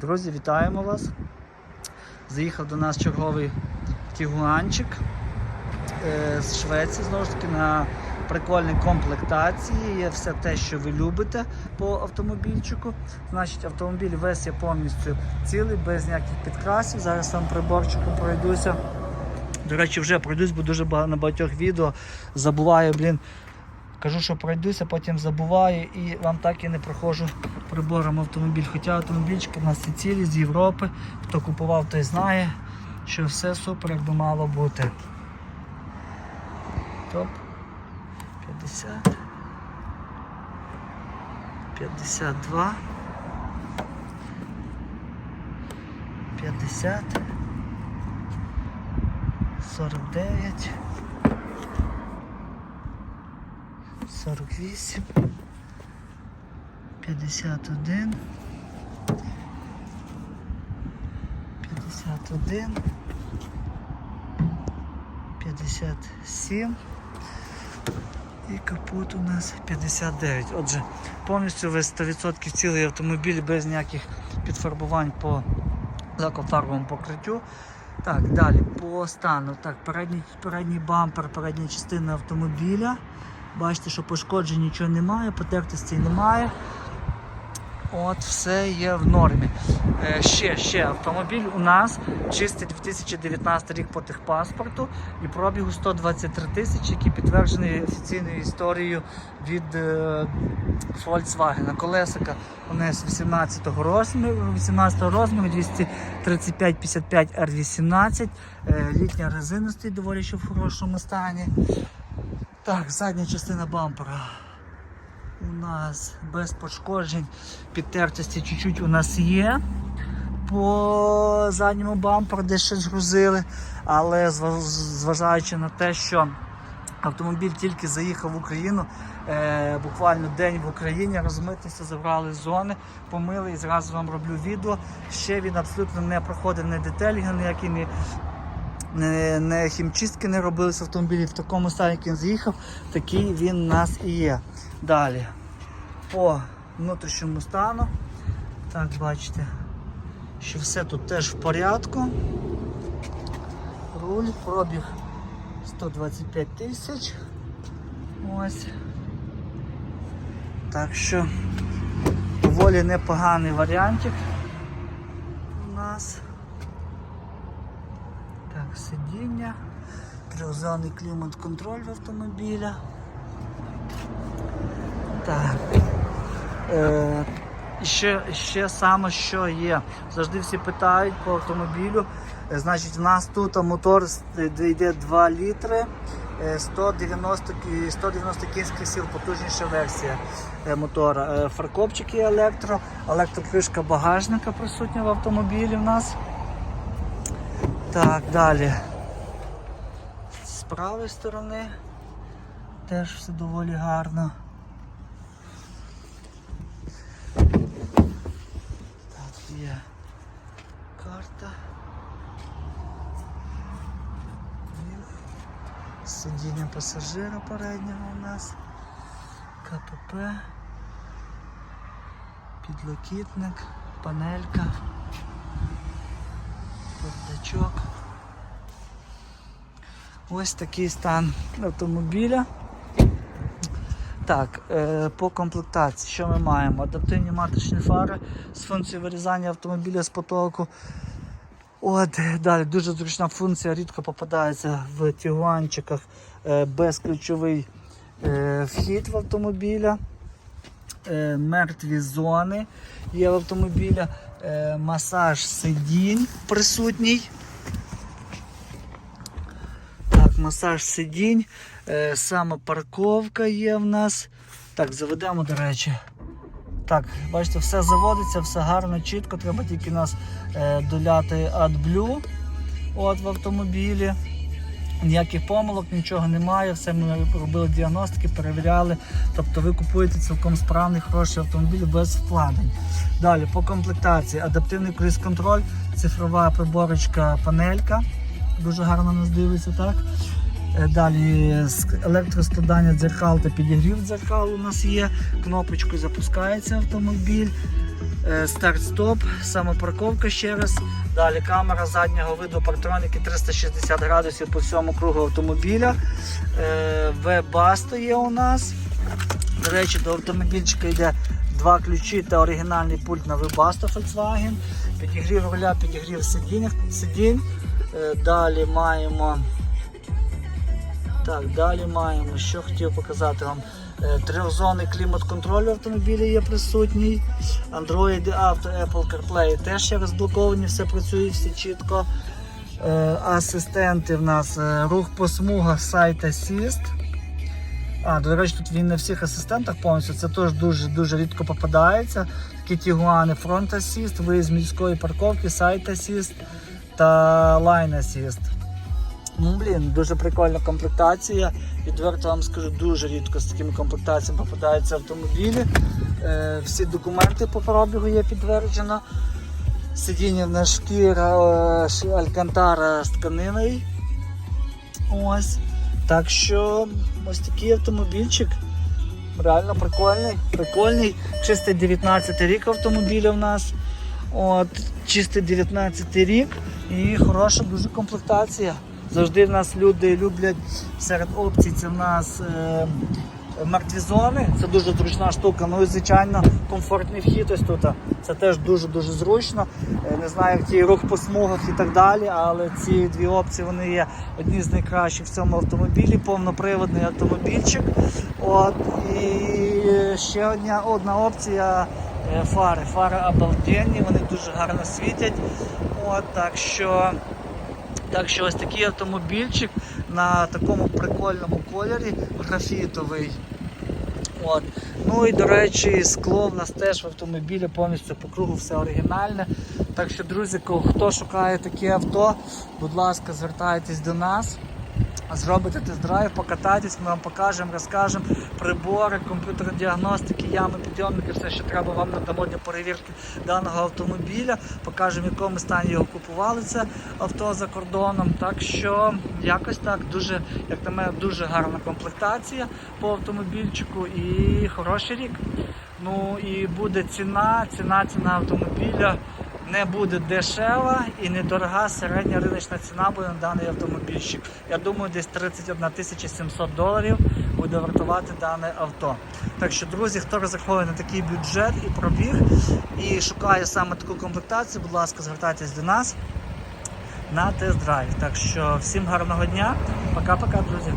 Друзі, вітаємо вас. Заїхав до нас черговий тігуанчик е, з Швеції, знову ж таки, на прикольній комплектації. Є все те, що ви любите по автомобільчику. Значить, автомобіль весь є повністю цілий, без ніяких підкрасів. Зараз там приборчиком пройдуся. До речі, вже пройдусь, бо дуже багато на багатьох відео забуваю, блін. Кажу, що пройдуся, потім забуваю і вам так і не проходжу прибором автомобіль. Хоча автомобільчики в нас всі цілі з Європи. Хто купував, той знає, що все супер, як би мало бути. Топ. 50. 52. 50. 49. 48, 51, 51, 57 і капот у нас 59. Отже, повністю весь 100% цілий автомобіль без ніяких підфарбувань по лакофарбовому покриттю. Так, далі по стану. Так, передній, передній бампер, передня частина автомобіля. Бачите, що пошкоджень нічого немає, потертостей немає. От, все є в нормі. Е, ще, ще автомобіль у нас чистий 2019 рік по техпаспорту і пробігу 123 тисячі, який підтверджений офіційною історією від е, Volkswagen. Колесика у нас 18-го розміру, 18 розміру 235-55 R18. Е, літня резина стоїть доволі ще в хорошому стані. Так, задня частина бампера у нас без пошкоджень, підтертості чуть-чуть у нас є по задньому бамперу, де ще згрузили, але зважаючи на те, що автомобіль тільки заїхав в Україну, е, буквально день в Україні, розмитися, забрали зони, помили і зразу вам роблю відео. Ще він абсолютно не проходив не детелінги, ніякі не не, не хімчистки не робилися автомобілі в такому стані, як він заїхав, такий він у нас і є. Далі по внутрішньому стану. Так, бачите, що все тут теж в порядку. Руль, пробіг 125 тисяч. Ось. Так що доволі непоганий варіантик у нас. Сидіння, трьохзонний клімат-контроль в автомобіля. Так. Е, ще, ще саме що є. Завжди всі питають по автомобілю. Е, значить, в нас тут мотор йде 2 літри. е, 190, кі- 190 кінських сил, потужніша версія е, мотора. Е, Фаркопчики електро, електрокришка багажника присутня в автомобілі в нас. Так, далі. З правої сторони теж все доволі гарно. Так, є карта. Сидіння пасажира переднього у нас. КПП. Підлокітник, панелька, бардачок. Ось такий стан автомобіля. Так, е, по комплектації, що ми маємо? Адаптивні матричні фари з функцією вирізання автомобіля з потоку. От, далі дуже зручна функція, рідко попадається в тігуанчиках е, безключовий е, вхід в автомобіля. Е, мертві зони є в автомобіля, е, масаж сидінь присутній. Так, масаж сидінь, е, саме парковка є в нас. Так, заведемо, до речі. Так, бачите, все заводиться, все гарно, чітко. Треба тільки нас е, доляти AdBlue от в автомобілі. Ніяких помилок, нічого немає, все ми робили діагностики, перевіряли. Тобто ви купуєте цілком справний, хороший автомобіль без вкладень. Далі по комплектації адаптивний круїз-контроль, цифрова приборочка, панелька. Дуже гарно нас дивиться, так? Е, Далі електроскладання дзеркал та підігрів дзеркал у нас є. Кнопочкою запускається автомобіль. Е, Старт-стоп, самопарковка ще раз. Далі камера заднього виду партроніки 360 градусів по всьому кругу автомобіля. Е, Webasto є у нас. До речі, до автомобільчика йде два ключі та оригінальний пульт на Webasto Volkswagen. Підігрів руля, підігрів сидінь. сидінь. Е, Далі маємо. Так, далі маємо, що хотів показати вам. Е, Трьохзонний клімат-контроль автомобілі є присутній. Android Auto, Apple CarPlay теж є розблоковані, все працює, все чітко. Е, Асистенти в нас е, рух по смугах, сайт Assist. А, до речі, тут він на всіх асистентах повністю. Це теж дуже дуже рідко попадається. Такі тігуани Front Assist, виїзд міської парковки, Side Assist та Line Assist. Ну, блін, дуже прикольна комплектація. Відверто вам скажу, дуже рідко з такими комплектаціями попадаються автомобілі. Е, всі документи по пробігу є підтверджено. Сидіння на шкіра е, Алькантара з тканиною. Ось. Так що ось такий автомобільчик. Реально прикольний. Прикольний. Чистий 19 рік автомобіля в нас. От, чистий 19 рік і хороша дуже комплектація. Завжди в нас люди люблять серед опцій. Це в нас е, мертві зони. Це дуже зручна штука. Ну і звичайно комфортний вхід ось тут. Це теж дуже-дуже зручно. Е, Не знаю, який рух по смугах і так далі, але ці дві опції вони є одні з найкращих в цьому автомобілі. Повноприводний автомобільчик. От і ще одна, одна опція. е, Фари. Фари обалденні, вони дуже гарно світять. От, так що так що ось такий автомобільчик на такому прикольному кольорі, графітовий. От. Ну і до речі, скло в нас теж в автомобілі повністю по кругу все оригінальне. Так що, друзі, хто шукає таке авто, будь ласка, звертайтесь до нас. Зробите тест-драйв, покатайтесь, ми вам покажемо, розкажемо прибори, комп'ютерні діагностики, ями, підйомники, все, що треба вам надамо для перевірки даного автомобіля. Покажемо, в якому стані його купували це авто за кордоном. Так що якось так, дуже, як на мене, дуже гарна комплектація по автомобільчику і хороший рік. Ну і буде ціна, ціна, ціна автомобіля не буде дешева і недорога середня риночна ціна буде на даний автомобільчик. Я думаю, десь 31 тисяча 700 доларів буде вартувати дане авто. Так що, друзі, хто розраховує на такий бюджет і пробіг і шукає саме таку комплектацію, будь ласка, звертайтесь до нас на тест-драйв. Так що всім гарного дня. Пока-пока, друзі.